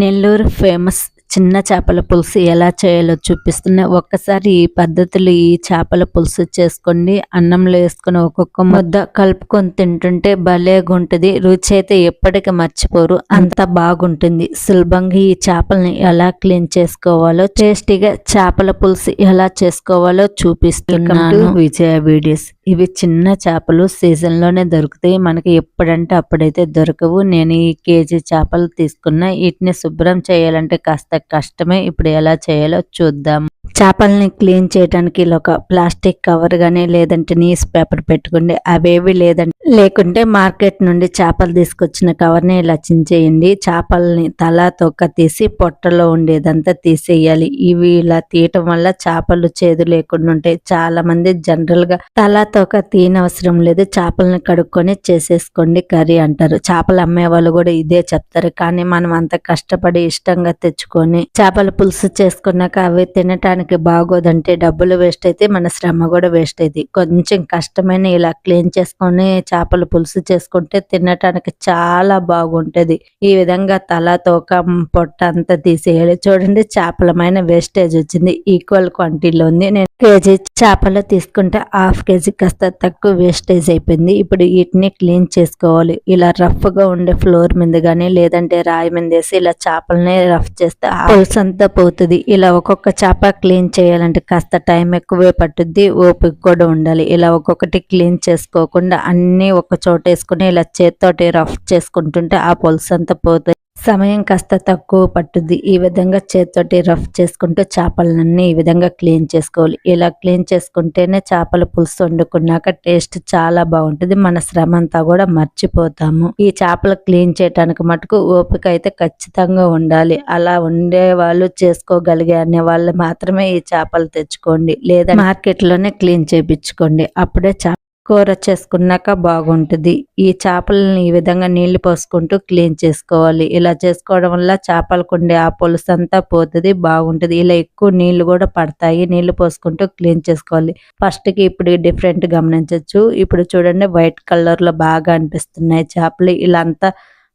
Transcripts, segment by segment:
Nellore famous చిన్న చేపల పులుసు ఎలా చేయాలో చూపిస్తున్నా ఒక్కసారి ఈ పద్ధతులు ఈ చేపల పులుసు చేసుకోండి. అన్నంలో వేసుకొని ఒక్కొక్క ముద్ద కలుపుకొని తింటుంటే భలేగుంటుంది రుచి అయితే ఎప్పటికీ మర్చిపోరు. అంత బాగుంటుంది. సులభంగా ఈ చేపల్ని ఎలా క్లీన్ చేసుకోవాలో టేస్టీగా చేపల పులుసు ఎలా చేసుకోవాలో చూపిస్తున్నాను. విజయ వీడియోస్ ఇవి చిన్న చేపలు సీజన్లోనే దొరుకుతాయి. మనకి ఎప్పుడంటే అప్పుడైతే దొరకవు. నేను ఈ కేజీ చేపలు తీసుకున్నా. వీటిని శుభ్రం చేయాలంటే కాస్త కష్టమే. ఇప్పుడు ఎలా చేయాలో చూద్దాం. చేపల్ని క్లీన్ చేయడానికి ఇలా ఒక ప్లాస్టిక్ కవర్ కానీ లేదంటే న్యూస్ పేపర్ పెట్టుకోండి. అవేవి లేదంటే లేకుంటే మార్కెట్ నుండి చేపలు తీసుకొచ్చిన కవర్ని ఇలా చించేయండి. చేపల్ని తల తొక్క తీసి పొట్టలో ఉండేదంతా తీసేయాలి. ఇవి ఇలా తీయటం వల్ల చేపలు చేదు లేకుండా ఉంటాయి. చాలా మంది జనరల్గా తల తొక్క తీయనవసరం లేదు. చేపల్ని కడుక్కొని చేసేసుకోండి కర్రీ అంటారు. చేపలు అమ్మే వాళ్ళు కూడా ఇదే చెప్తారు. కానీ మనం అంత కష్టపడి ఇష్టంగా తెచ్చుకొని చేపల పులుసు చేసుకున్నాక అవి తినటానికి బాగోదంటే డబ్బులు వేస్ట్ అయితే మన శ్రమ కూడా వేస్ట్ అయింది కొంచెం కష్టమైన ఇలా క్లీన్ చేసుకొని చేపల పులుసు చేసుకుంటే తినటానికి చాలా బాగుంటది. ఈ విధంగా తల తోక పొట్ట అంతా తీసేయాలి. చూడండి చేపలమైన వేస్టేజ్ వచ్చింది. ఈక్వల్ క్వాంటిటీలో ఉంది. నేను కేజీ చేపలు తీసుకుంటే హాఫ్ కేజీ కాస్త తక్కువ వేస్టేజ్ అయిపోయింది. ఇప్పుడు వీటిని క్లీన్ చేసుకోవాలి. ఇలా రఫ్గా ఉండే ఫ్లోర్ మీద కానీ లేదంటే రాయి మీద వేసి ఇలా చేపలని రఫ్ చేస్తే పులుసు అంతా పోతుంది. ఇలా ఒక్కొక్క చేప క్లీన్ చేయాలంటే కాస్త టైం ఎక్కువే పట్టుద్ది. ఓపిక కూడా ఉండాలి. ఇలా ఒక్కొక్కటి క్లీన్ చేసుకోకుండా అన్ని ఒక చోట వేసుకుని ఇలా చేత్తోటి రఫ్ చేసుకుంటుంటే ఆ పులుసు అంతా పోతుంది సమయం కాస్త తక్కువ పట్టుద్ది. ఈ విధంగా చేత్తోటి రఫ్ చేసుకుంటూ చేపలన్నీ ఈ విధంగా క్లీన్ చేసుకోవాలి. ఇలా క్లీన్ చేసుకుంటేనే చేపల పులుసు వండుకున్నాక టేస్ట్ చాలా బాగుంటుంది. మన శ్రమ అంతా కూడా మర్చిపోతాము. ఈ చేపలు క్లీన్ చేయడానికి మటుకు ఓపిక అయితే ఖచ్చితంగా ఉండాలి. అలా ఉండే వాళ్ళు చేసుకోగలిగే అనే వాళ్ళు మాత్రమే ఈ చేపలు తెచ్చుకోండి. లేదా మార్కెట్లోనే క్లీన్ చేపించుకోండి. అప్పుడే చేప కూర చేసుకున్నాక బాగుంటుంది. ఈ చేపలని ఈ విధంగా నీళ్ళు పోసుకుంటూ క్లీన్ చేసుకోవాలి. ఇలా చేసుకోవడం వల్ల చేపలకు ఉండే ఆ పులుసు అంతా పోతుంది బాగుంటుంది. ఇలా ఎక్కువ నీళ్ళు కూడా పడతాయి. నీళ్ళు పోసుకుంటూ క్లీన్ చేసుకోవాలి. ఫస్ట్కి ఇప్పుడు డిఫరెంట్ గమనించవచ్చు ఇప్పుడు చూడండి వైట్ కలర్లో బాగా అనిపిస్తున్నాయి చేపలు. ఇలా అంతా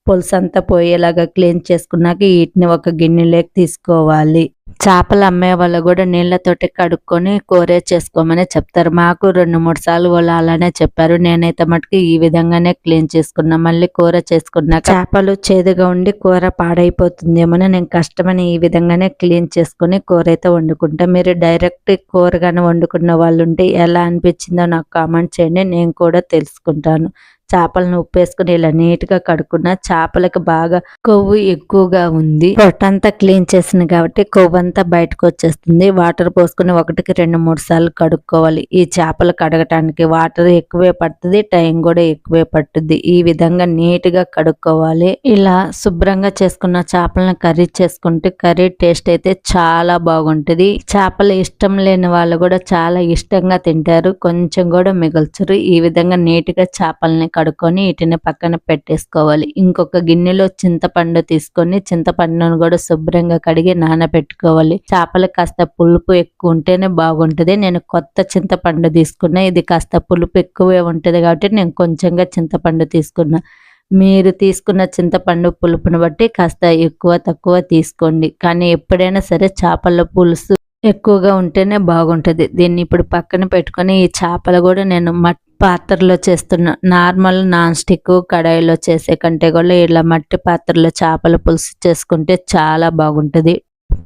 పులుసు అంతా పోయేలాగా క్లీన్ చేసుకున్నాక వీటిని ఒక గిన్నెలోకి తీసుకోవాలి. చేపలు అమ్మే వాళ్ళు కూడా నీళ్ళతోటి కడుక్కొని కూరే చేసుకోమని చెప్తారు. మాకు రెండు మూడు సార్లు వాళ్ళు అలానే చెప్పారు. నేనైతే మటుకు ఈ విధంగానే క్లీన్ చేసుకున్నా. మళ్ళీ కూర చేసుకున్నా చేపలు చేదుగా ఉండి కూర పాడైపోతుందేమో నేను కష్టమని ఈ విధంగానే క్లీన్ చేసుకుని కూర అయితే వండుకుంటా. మీరు డైరెక్ట్ కూరగానే వండుకున్న వాళ్ళు ఉంటే ఎలా అనిపించిందో నాకు కామెంట్ చేయండి. నేను కూడా తెలుసుకుంటాను. చేపలను ఉప్పేసుకుని ఇలా నీట్గా కడుక్కున్న చేపలకు బాగా కొవ్వు ఎక్కువగా ఉంది. పొట్టంతా క్లీన్ చేసింది కాబట్టి కొవ్వు అంతా బయటకు వచ్చేస్తుంది. వాటర్ పోసుకుని ఒకటికి రెండు మూడు సార్లు కడుక్కోవాలి. ఈ చేపలు కడగటానికి వాటర్ ఎక్కువే పడుతుంది టైం కూడా ఎక్కువే పట్టుద్ది ఈ విధంగా నీట్గా కడుక్కోవాలి. ఇలా శుభ్రంగా చేసుకున్న చేపలను కర్రీ చేసుకుంటే కర్రీ టేస్ట్ అయితే చాలా బాగుంటుంది. చేపలు ఇష్టం లేని వాళ్ళు కూడా చాలా ఇష్టంగా తింటారు. కొంచెం కూడా మిగల్చరు. ఈ విధంగా నీట్గా చేపల్ని కడుక్కొని వీటిని పక్కన పెట్టేసుకోవాలి. ఇంకొక గిన్నెలో చింతపండు తీసుకొని చింతపండును కూడా శుభ్రంగా కడిగి నానబెట్టుకోవాలి. చేపలు కాస్త పులుపు ఎక్కువ ఉంటేనే బాగుంటుంది. నేను కొత్త చింతపండు తీసుకున్నా ఇది కాస్త పులుపు ఎక్కువే ఉంటుంది కాబట్టి నేను కొంచెంగా చింతపండు తీసుకున్నా. మీరు తీసుకున్న చింతపండు పులుపుని బట్టి కాస్త ఎక్కువ తక్కువ తీసుకోండి. కానీ ఎప్పుడైనా సరే చేపల పులుసు ఎక్కువగా ఉంటేనే బాగుంటుంది. దీన్ని ఇప్పుడు పక్కన పెట్టుకొని ఈ చేపలు కూడా నేను మట్ పాత్రలో చేస్తున్నా. నార్మల్ నాన్ స్టిక్ కడాయిలో చేసే కంటే కూడా ఇలా మట్టి పాత్రలో చేపల పులుసు చేసుకుంటే చాలా బాగుంటుంది.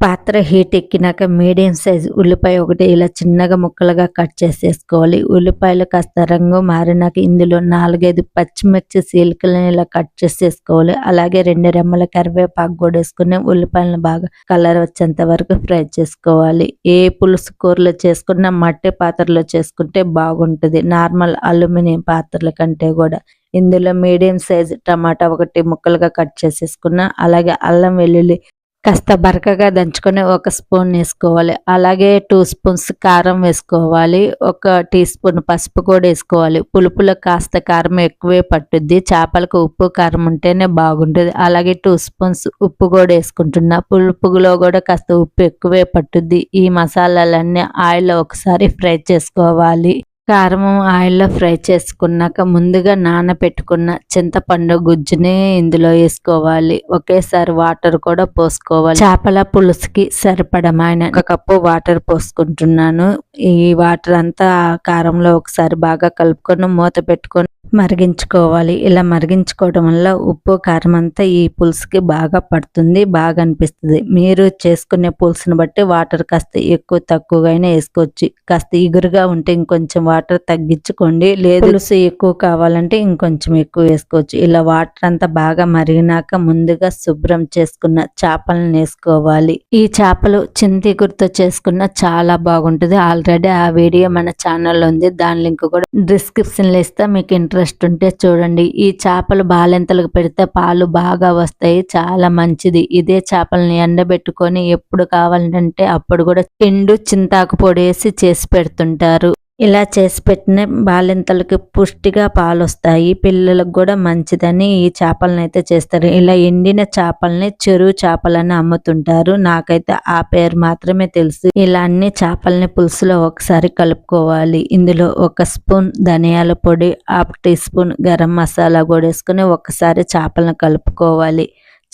పాత్ర హీట్ ఎక్కినాక మీడియం సైజ్ ఉల్లిపాయ ఒకటి ఇలా చిన్నగా ముక్కలుగా కట్ చేసేసుకోవాలి. ఉల్లిపాయలు కాస్త రంగు మారినాక ఇందులో నాలుగైదు పచ్చిమిర్చి సీలికలను ఇలా కట్ చేసేసుకోవాలి. అలాగే రెండు రెమ్మల కరివేపాకు కూడా వేసుకుని ఉల్లిపాయలను బాగా కలర్ వచ్చేంత వరకు ఫ్రై చేసుకోవాలి. ఏ పులుసు కూరలో చేసుకున్నా మట్టి పాత్రలో చేసుకుంటే బాగుంటుంది. నార్మల్ అల్యూమినియం పాత్రల కంటే కూడా. ఇందులో మీడియం సైజ్ టమాటా ఒకటి ముక్కలుగా కట్ చేసేసుకున్న అలాగే అల్లం వెల్లుల్లి కాస్త బరకగా దంచుకొని ఒక స్పూన్ వేసుకోవాలి. అలాగే టూ స్పూన్స్ కారం వేసుకోవాలి. ఒక టీ స్పూన్ పసుపు కూడా వేసుకోవాలి. పులుపులో కాస్త కారం ఎక్కువే పట్టుద్ది. చేపలకు ఉప్పు కారం ఉంటేనే బాగుంటుంది. అలాగే టూ స్పూన్స్ ఉప్పు కూడా వేసుకుంటున్నా. పులుపులో కూడా కాస్త ఉప్పు ఎక్కువే పట్టుద్ది. ఈ మసాలాలన్నీ ఆయిల్లో ఒకసారి ఫ్రై చేసుకోవాలి. కారం ఆయిల్లో ఫ్రై చేసుకున్నాక ముందుగా నానబెట్టుకున్న చింతపండు గుజ్జుని ఇందులో వేసుకోవాలి. ఒకేసారి వాటర్ కూడా పోసుకోవాలి. చేపల పులుసుకి సరిపడమైన ఒక కప్పు వాటర్ పోసుకుంటున్నాను. ఈ వాటర్ అంతా కారంలో ఒకసారి బాగా కలుపుకొని మూత పెట్టుకొని మరిగించుకోవాలి. ఇలా మరిగించుకోవడం వల్ల ఉప్పు కారం అంతా ఈ పులుసుకి బాగా పడుతుంది బాగా అనిపిస్తుంది. మీరు చేసుకునే పులుసుని బట్టి వాటర్ కాస్త ఎక్కువ తక్కువగానే వేసుకోవచ్చు. కాస్త ఇగురుగా ఉంటే ఇంకొంచెం వాటర్ తగ్గించుకోండి. లేదు పులుసు ఎక్కువ కావాలంటే ఇంకొంచెం ఎక్కువ వేసుకోవచ్చు. ఇలా వాటర్ అంతా బాగా మరిగినాక ముందుగా శుభ్రం చేసుకున్న చేపలను వేసుకోవాలి. ఈ చేపలు చింతి గుర్తు చేసుకున్న చాలా బాగుంటుంది. ఆల్రెడీ ఆ వీడియో మన ఛానల్లో ఉంది. దాని లింక్ కూడా డిస్క్రిప్షన్లో ఇస్తా. మీకు ఇంట్రెస్ట్ ఉంటే చూడండి. ఈ చేపలు బాలెంతలకు పెడితే పాలు బాగా వస్తాయి. చాలా మంచిది. ఇదే చేపలని ఎండబెట్టుకొని ఎప్పుడు కావాలంటే అప్పుడు కూడా ఎండు చింతాకు పొడి వేసి చేసి పెడుతుంటారు. ఇలా చేసి పెట్టిన బాలింతలకి పుష్టిగా పాలు వస్తాయి పిల్లలకు కూడా మంచిదని ఈ చేపలను అయితే చేస్తారు. ఇలా ఎండిన చేపల్ని చెరువు చేపలని అమ్ముతుంటారు. నాకైతే ఆ పేరు మాత్రమే తెలుసు. ఇలా అన్ని చేపల్ని పులుసులో ఒకసారి కలుపుకోవాలి. ఇందులో ఒక స్పూన్ ధనియాల పొడి half teaspoon garam masala కూడా వేసుకుని ఒకసారి చేపలను కలుపుకోవాలి.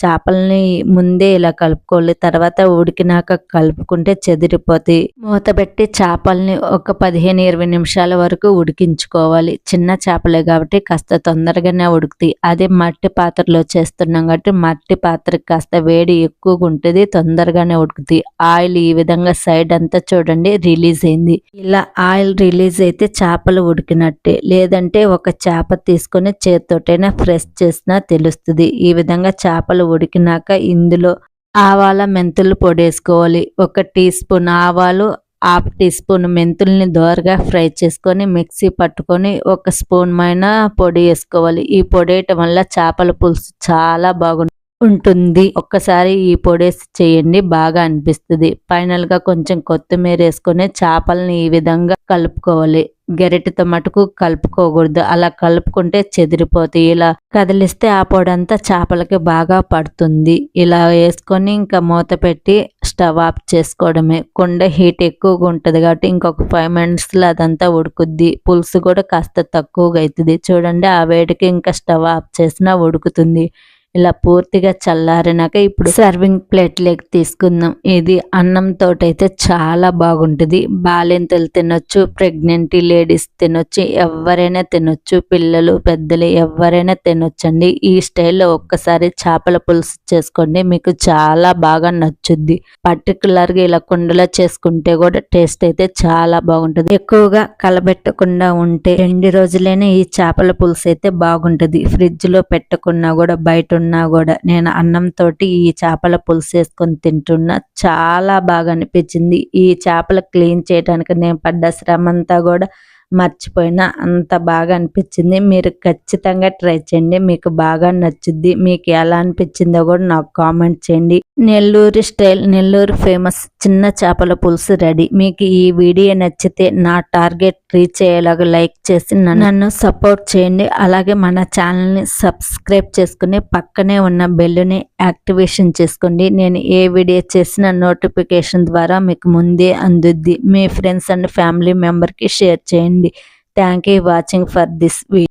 చేపల్ని ముందే ఇలా కలుపుకోవాలి. తర్వాత ఉడికినాక కలుపుకుంటే చెదిరిపోతాయి మూత పెట్టి చేపల్ని ఒక పదిహేను ఇరవై నిమిషాల వరకు ఉడికించుకోవాలి. చిన్న చేపలే కాబట్టి కాస్త తొందరగానే ఉడుకుతాయి. అదే మట్టి పాత్రలో చేస్తున్నాం కాబట్టి మట్టి పాత్రకి కాస్త వేడి ఎక్కువగా ఉంటుంది తొందరగానే ఉడుకుతాయి. ఆయిల్ ఈ విధంగా సైడ్ అంతా చూడండి రిలీజ్ అయింది. ఇలా ఆయిల్ రిలీజ్ అయితే చేపలు ఉడికినట్టే. లేదంటే ఒక చేప తీసుకొని చేతితోటైనా ఫ్రెష్ చేసినా తెలుస్తుంది. ఈ విధంగా చేపలు ఉడికినాక ఇందులో ఆవాల మెంతులు పొడేసుకోవాలి. ఒక టీ స్పూన్ ఆవాలు హాఫ్ టీ స్పూన్ మెంతుల్ని దోరగా ఫ్రై చేసుకొని మిక్సీ పట్టుకొని ఒక స్పూన్ పైన పొడి వేసుకోవాలి. ఈ పొడి వేయటం వల్ల చేపల పులుసు చాలా బాగుంటుంది. ఉంటుంది. ఒక్కసారి ఈ పొడేసి చేయండి బాగా అనిపిస్తుంది. ఫైనల్గా కొంచెం కొత్తిమీర వేసుకొని చేపల్ని ఈ విధంగా కలుపుకోవాలి. గెరటితో మటుకు కలుపుకోకూడదు. అలా కలుపుకుంటే చెదిరిపోతాయి. ఇలా కదిలిస్తే ఆ పొడి అంతా చేపలకి బాగా పడుతుంది. ఇలా వేసుకొని ఇంకా మూత పెట్టి స్టవ్ ఆఫ్ చేసుకోవడమే. కుండ హీట్ ఎక్కువగా ఉంటుంది కాబట్టి ఇంకొక ఫైవ్ మినిట్స్లో అదంతా ఉడుకుద్ది. పులుసు కూడా కాస్త తక్కువగా అవుతుంది చూడండి ఆ వేడికి ఇంకా స్టవ్ ఆఫ్ చేసినా ఉడుకుతుంది. ఇలా పూర్తిగా చల్లారినాక ఇప్పుడు సర్వింగ్ ప్లేట్ తీసుకుందాం. ఇది అన్నంతో అయితే చాలా బాగుంటుంది. బాలింతలు తినొచ్చు ప్రెగ్నెంట్ లేడీస్ తినొచ్చు ఎవరైనా తినొచ్చు పిల్లలు పెద్దలు ఎవరైనా తినొచ్చండి. ఈ స్టైల్లో ఒక్కసారి చేపల పులుసు చేసుకోండి. మీకు చాలా బాగా నచ్చుద్ది. పర్టికులర్గా ఇలా కుండలో చేసుకుంటే కూడా టేస్ట్ అయితే చాలా బాగుంటుంది. ఎక్కువగా కలబెట్టకుండా ఉంటే రెండు రోజులైనా ఈ చేపల పులుసు అయితే బాగుంటుంది ఫ్రిడ్జ్లో పెట్టకున్నా కూడా బయట ఉన్నా కూడా నేను అన్నంతో ఈ చేపల పులుసు వేసుకొని తింటున్నా. చాలా బాగా అనిపించింది. ఈ చేపలు క్లీన్ చేయడానికి నేను పడ్డ శ్రమ అంతా కూడా మర్చిపోయినా. అంత బాగా అనిపించింది. మీరు ఖచ్చితంగా ట్రై చేయండి. మీకు బాగా నచ్చుద్ది. మీకు ఎలా అనిపించిందో కూడా నాకు కామెంట్ చేయండి. నెల్లూరు స్టైల్ నెల్లూరు ఫేమస్ చిన్న చేపల పులుసు రెడీ. మీకు ఈ వీడియో నచ్చితే నా టార్గెట్ రీచ్ అయ్యేలాగా లైక్ చేసి నన్ను సపోర్ట్ చేయండి. అలాగే మన ఛానల్ని సబ్స్క్రైబ్ చేసుకుని పక్కనే ఉన్న బెల్లుని యాక్టివేషన్ చేసుకోండి. నేను ఏ వీడియో చేసిన నోటిఫికేషన్ ద్వారా మీకు ముందే అందుద్ది. మీ ఫ్రెండ్స్ అండ్ ఫ్యామిలీ మెంబర్కి షేర్ చేయండి. Thank you watching for this video.